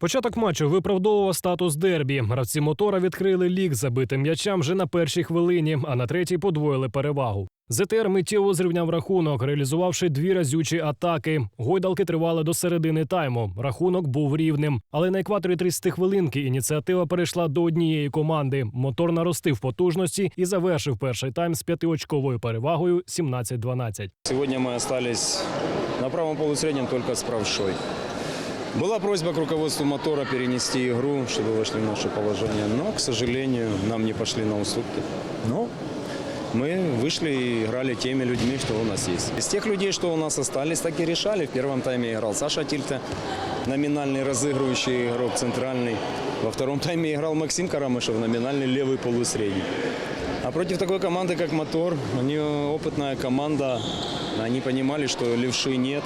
Початок матчу виправдовував статус дербі. Гравці мотора відкрили лік забитим м'ячам вже на першій хвилині, а на третій подвоїли перевагу. ЗТР миттєво зрівняв рахунок, реалізувавши дві разючі атаки. Гойдалки тривали до середини тайму. Рахунок був рівним. Але на екваторі 30 хвилинки ініціатива перейшла до однієї команди. Мотор наростив потужності і завершив перший тайм з п'ятиочковою перевагою 17-12. Сегодня мы остались на правом полусреднем только с правшой. Была просьба к руководству мотора перенести игру, чтобы вошли в наше положение, но, к сожалению, нам не пошли на уступки. Но мы вышли и играли теми людьми, что у нас есть. Из тех людей, что у нас остались, так и решали. В первом тайме играл Саша Тильта, номинальный разыгрывающий игрок центральный. Во втором тайме играл Максим Карамышев, номинальный левый полусредний. А против такой команды, как «Мотор», они опытная команда, они понимали, что левши нет.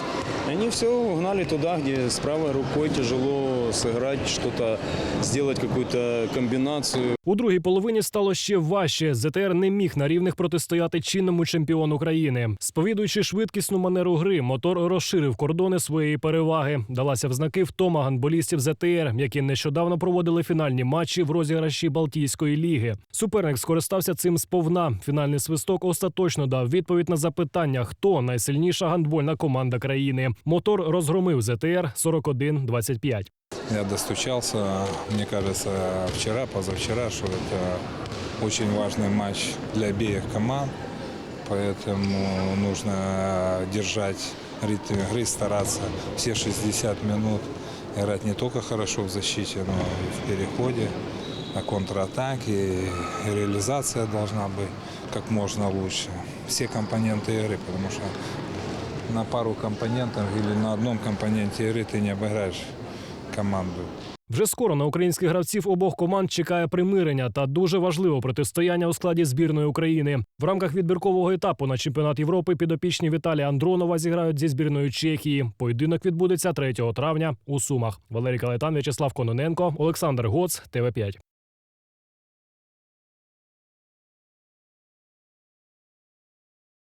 Они все угнали туда, где с правой рукой тяжело сыграть, что-то, сделать какую-то комбинацию. У другій половині стало ще важче. ЗТР не міг на рівних протистояти чинному чемпіону країни. Сповідуючи швидкісну манеру гри, мотор розширив кордони своєї переваги. Далася в знаки втома ганболістів ЗТР, які нещодавно проводили фінальні матчі в розіграші Балтійської ліги. Суперник скористався цим сповна. Фінальний свисток остаточно дав відповідь на запитання, хто найсильніша гандбольна команда країни. Мотор розгромив ЗТР 41-25. Я достучался, мне кажется, вчера, позавчера, что это очень важный матч для обеих команд, поэтому нужно держать ритм игры, стараться все 60 минут играть не только хорошо в защите, но и в переходе, на контратаке, и реализация должна быть как можно лучше. Все компоненты игры, потому что на пару компонентов или на одном компоненте игры ты не обыграешь команду. Вже скоро на українських гравців обох команд чекає примирення та дуже важливе протистояння у складі збірної України. В рамках відбіркового етапу на чемпіонат Європи підопічні Віталія Андронова зіграють зі збірною Чехії. Поєдинок відбудеться 3 травня у Сумах. Валерій Калетан, В'ячеслав Кононенко, Олександр Гоц, ТВ 5